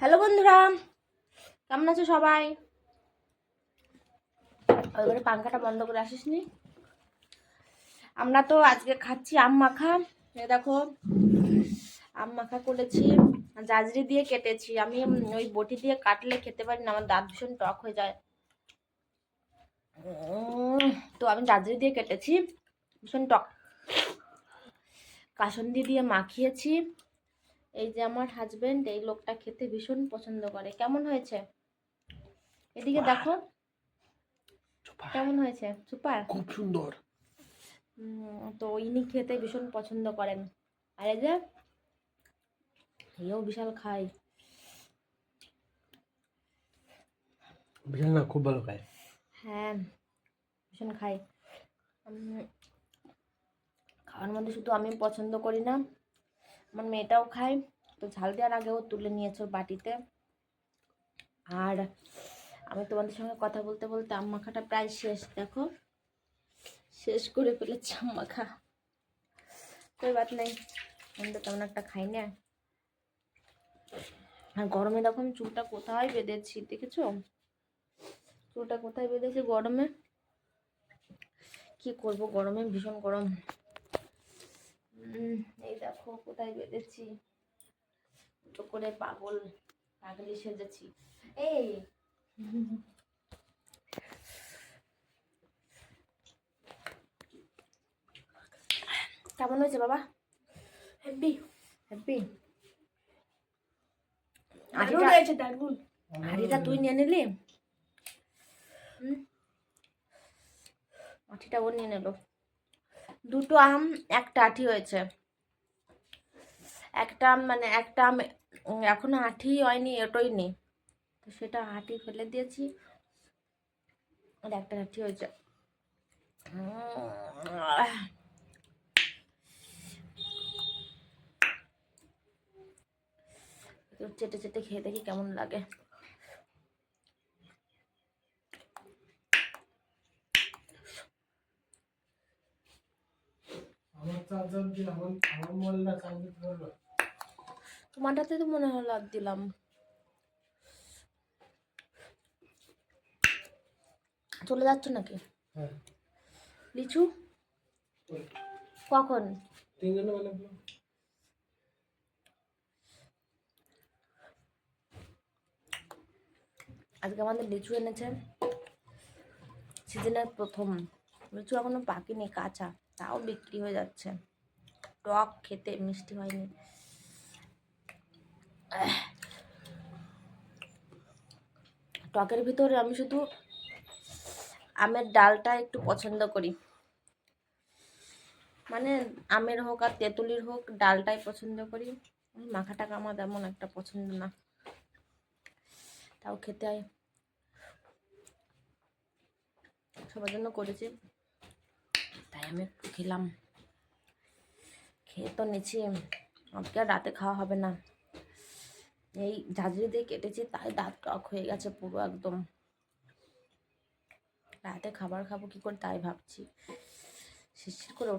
Hello বন্ধুরা, কেমন আছো সবাই? ওই করে পাঙ্খাটা বন্ধ করে আসিস নি আমরা তো আজকে খাচ্ছি আম মাখা। এ দেখো, আম মাখা করেছি, জাজরি দিয়ে কেটেছি। আমি ওই বটি দিয়ে কাটলে খেতে পারি না, আমার দাঁত ভীষণ টক হয়ে যায়। তো আমি জাজরি দিয়ে কেটেছি, ভীষণ টক। কাসন্দি দিয়ে মাখিয়েছি। এই যে আমার হাজবেন্ড এই লোকটা খেতে ভীষণ পছন্দ করে। কেমন হয়েছে? এদিকে দেখো। কেমন হয়েছে? সুপার? খুব সুন্দর। তো ইনি খেতে ভীষণ পছন্দ করেন। আর এই যে এও বিশাল খাই বিশাল না খুব ভালো খায়। হ্যাঁ ভীষণ খাই উম, খাওয়ার মধ্যে শুধু আমি পছন্দ করি না আমার মেয়েটাও খায়। তো ঝাল দেওয়ার আগেও তুলে নিয়েছে বাটিতে। আর আমি তোমাদের সঙ্গে কথা বলতে বলতে আম মাখাটা প্রায় শেষ, দেখো। শেষ করে ফেলেছি আম মাখা। কই বাত নেই, আমি তো তেমন একটা খাই না। আর গরমে দেখো চুলটা কোথায় বেঁধেছি, দেখেছ? চুলটা কোথায় বেঁধেছি গরমে? কি করব গরমে? ভীষণ গরম। এই দেখো, কোথায় বেঁধেছি? তো করে পাগল পাগলি সেজেছি। এই। কেমন হয়েছে বাবা? হ্যাপি দারুণ হয়েছে দারুণ। হাঁড়িটা তুই নিয়ে নিলি? আঠিটা ও নিয়ে নিল। দুটো আম একটা আঠি হয়েছে। একটা মানে একটা এখনও আঠি হয়নি এটোই নেই। তো সেটা আঠি ফেলে দিয়েছি। আর একটা আঠি হয়েছে। চেটে চেটে খেয়ে দেখি কেমন লাগে। আমার চার্জার দিয়ে আমার আমার মোবাইলটা চার্জ দিতে পারবে? তোমারটাতে তো মনে হলো আর দিলাম। চলে যাচ্ছ নাকি? হ্যাঁ। লিচু? কখন? আজকে আমাদের লিচু এনেছে। সিজনের প্রথম। লিচু এখনও পাকেনি কাঁচা। তাও বিক্রি হয়ে যাচ্ছে। টক খেতে মিষ্টি হয়নি। টকের ভিতরে আমি শুধু আমের ডালটা একটু পছন্দ করি। মানে আমের হোক আর তেঁতুলির হোক, ডালটাই পছন্দ করি। ওই মাখা টাকা আমার তেমন একটা পছন্দ না। তাও খেতে হয়। সবার জন্য করেছি। তাই আমি একটু খেলাম। খেয়ে তো নিচ্ছি। আজকে রাতে খাওয়া হবে না। এই ঝাঁঝরি দিয়ে কেটেছি তাই দাঁত টক হয়ে গেছে পুরো একদম। রাতে খাবার খাব কি করে তাই ভাবছি। শিরশির করে